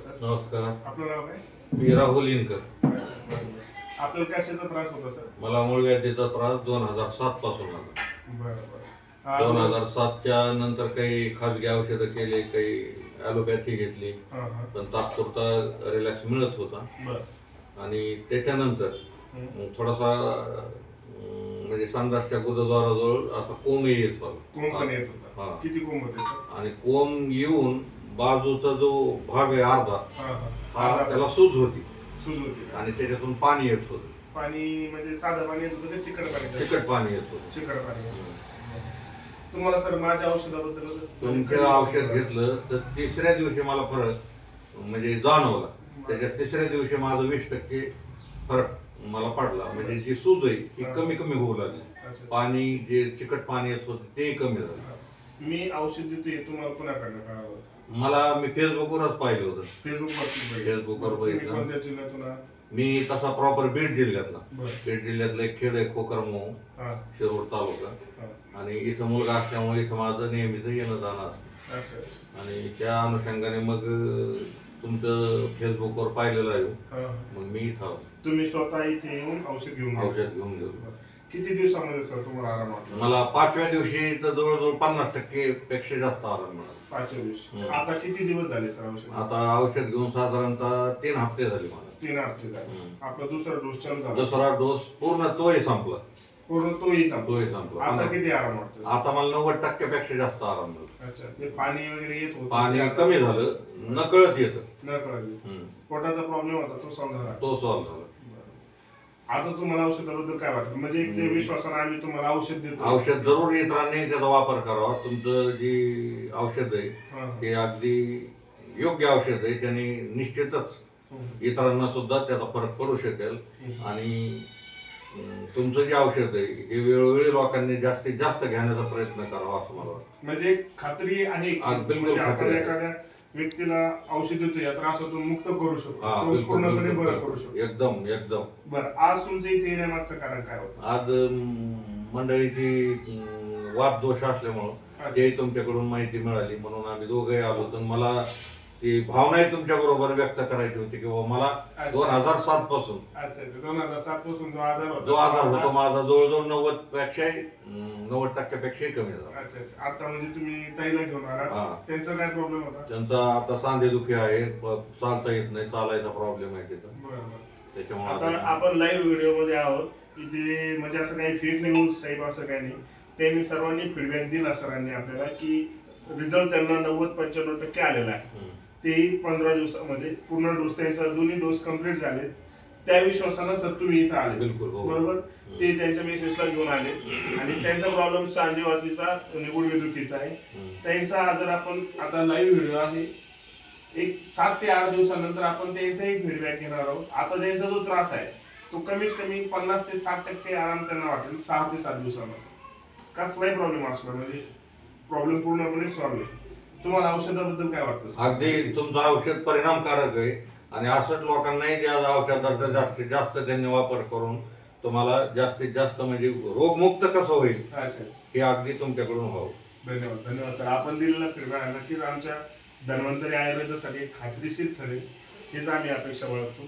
Sir. नमस्कार. आपलं नाव काय? मी राहुल इनकर. आपल्याला कशाचा त्रास होता सर? मला मूळ व्याधीचा त्रास दोन हजार सात पासून आला बरं बरं दोन हजार सातच्या नंतर काही खाजगी औषधं केली काही ॲलोपॅथी घेतली. हा, हा. पण तात्पुरता रिलॅक्स मिळत होता. बरं. आणि त्याच्यानंतर हम्म. मग थोडासा अं, म्हणजे संडासच्या गुदद्वाराजवळ असा कोंब येत कोंब पण येत हा. होता किती कोंब होते सर? आणि कोंब येऊन बाजूचा जो भाग आहे अर्धा हा त्याला सूज होती. सूज होती? आणि त्याच्यातून पाणी येत होतं. पाणी म्हणजे साधं पाणी येत होतं का चिकट पाणी? चिकट पाणी येत होतं. चिकट पाणी येत होतं. तुम्हाला सर माझ्या औषधाबद्दल तुमचं औषध घेतलं तर तिसऱ्या दिवशी मला फरक म्हणजे जाणवला. त्याच्यात तिसऱ्या दिवशी माझं वीस टक्के फरक मला पडला. म्हणजे जी सूज आहे ही. कमी कमी होऊ लागली. अच्छा. पाणी जे चिकट पाणी येत होतं ते कमी झालं. मी औषध देतोय तुम्हाला कुणाकडनं कळालं मला मी फेसबुकवरच पाहिलं होतं. फेसबुक फेसबुकवर बघितलं. कोणत्या जिल्ह्यातून आहात? मी तसा प्रॉपर बीड जिल्ह्यातला. बरं. बीड जिल्ह्यातला एक खेड आहे खोकरमो हा. शिरोड तालुका. हा. आणि इथं मुलगा असल्यामुळे इथं माझं नेहमीच येणं जाणं असतं. अच्छा अच्छा. आणि त्या अनुषंगाने मग अं, तुमचं फेसबुकवर पाहिलेलं आहे. हा मग मी इथं आलो. तुम्ही स्वतः इथे येऊन औषध घेऊन. औषध घेऊन गेलो. किती दिवसामध्ये सर तुम्हाला आराम वाटला मला पाचव्या दिवशी तर जवळजवळ पन्नास टक्के पेक्षा जास्त आराम मिळाला. पाचव्या दिवशी. हम्म. आता किती दिवस झाले सर औषध? आता औषध घेऊन साधारणतः तीन हप्ते झाले मला. तीन हप्ते झाले. हम्म. आपला दुसरा डोस चालू झाला. दुसरा डोस पूर्ण तोही संपला. पूर्ण तोही संपला. तोही संपला. आता किती आराम वाटतो? आता मला नव्वद टक्क्यापेक्षा जास्त आराम मिळतो अच्छा ते पाणी वगैरे येत होतं. पाणी कमी झालं. नकळत येतं. न कळले हम्म. पोटाचा प्रॉब्लेम होता तो झाला. तो सॉल्व्ह झाला. आता तुम्हाला औषधाबद्दल काय वाटतं म्हणजे एक जे विश्वासाने आम्ही तुम्हाला औषध देतो औषध जरूर इतरांनी त्याचा वापर करावा तुमचं जी औषध आहे हा. ते अगदी योग्य औषध आहे त्यांनी निश्चितच. इतरांना सुद्धा त्याचा फरक पडू शकेल. आणि अं, तुमचं जे औषध आहे हे वेळोवेळी लोकांनी जास्तीत जास्त घेण्याचा प्रयत्न करावा असं मला वाटतं म्हणजे खात्री आहे की बिलकुल म्हणजे आपण खात्री आहे. एखाद्या व्यक्तीला औषध देतो या त्रासातून मुक्त करू शकतो. हा तो बिलकुल पूर्णपणे बिलकुल, बरं करू. शकतो. एकदम एकदम. बरं आज तुमचं इथे येण्यामागचं कारण काय होतं? आज अं, मंडळीची अं, वाद दोष असल्यामुळं अच्छा. ते तुमच्याकडून माहिती मिळाली म्हणून आम्ही दोघंही आलो तर मला ती भावनाही तुमच्या बरोबर व्यक्त करायची होती की बाबा मला. दोन हजार सात पासून. अच्छा दोन हजार सात पासून जो आजार होता. जो आजार होतो माझा जवळजवळ नव्वद पेक्षाही नव्वद टक्क्यापेक्षाही कमी झाला. अच्छा अच्छा. आता म्हणजे तुम्ही ताईला घेऊन हा. त्यांचा काय प्रॉब्लेम होता? त्यांचा आता सांधेदुखी आहे प- चालता येत नाही चालायचा प्रॉब्लेम आहे तिथं. बरं बरं त्याच्यामुळे आता आता- आपण लाईव्ह व्हिडिओमध्ये आहोत इथे म्हणजे असं काही फेक न्यूज टाईप असं काही नाही. त्यांनी सर्वांनी फीडबॅक दिला सरांनी आपल्याला की रिझल्ट त्यांना नव्वद पंच्याण्णव टक्के आलेला आहे. हम्म. तेही पंधरा दिवसामध्ये पूर्ण डोस त्यांचा दोन्ही डोस कंप्लीट झाले. त्या विश्वासानं सर तुम्ही इथं आले. बिलकुल हो. बरोबर? ते त्यांच्या मिसेसला घेऊन आले. आणि त्यांचा प्रॉब्लेम सांधेवातीचा निगुड विद्युतीचा आहे. त्यांचा जर आपण आता लाईव्ह व्हिडिओ आहे. एक सात ते आठ दिवसानंतर आपण त्यांचा एक फीडबॅक घेणार आहोत. आता त्यांचा जो त्रास आहे तो कमीत कमी पन्नास ते साठ टक्के आराम त्यांना वाटेल सहा ते सात दिवसामध्ये. कसलाही प्रॉब्लेम असला म्हणजे प्रॉब्लेम पूर्णपणे सॉल्व्ह आहे तुम्हाला औषधाबद्दल काय वाटतं? अगदी तुमचं औषध परिणामकारक आहे. आणि असंच लोकांनाही त्या औषधाचा जास्तीत जास्त त्यांनी वापर करून तुम्हाला जास्तीत जास्त म्हणजे रोगमुक्त कसं होईल अच्छा हे अगदी तुमच्याकडून व्हावं. धन्यवाद धन्यवाद सर. आपण दिलेला फीडबॅक नक्कीच आमच्या धन्वंतरी आयुर्वेदासाठी खात्रीशीर ठरेल. हेच आम्ही अपेक्षा बाळगतो.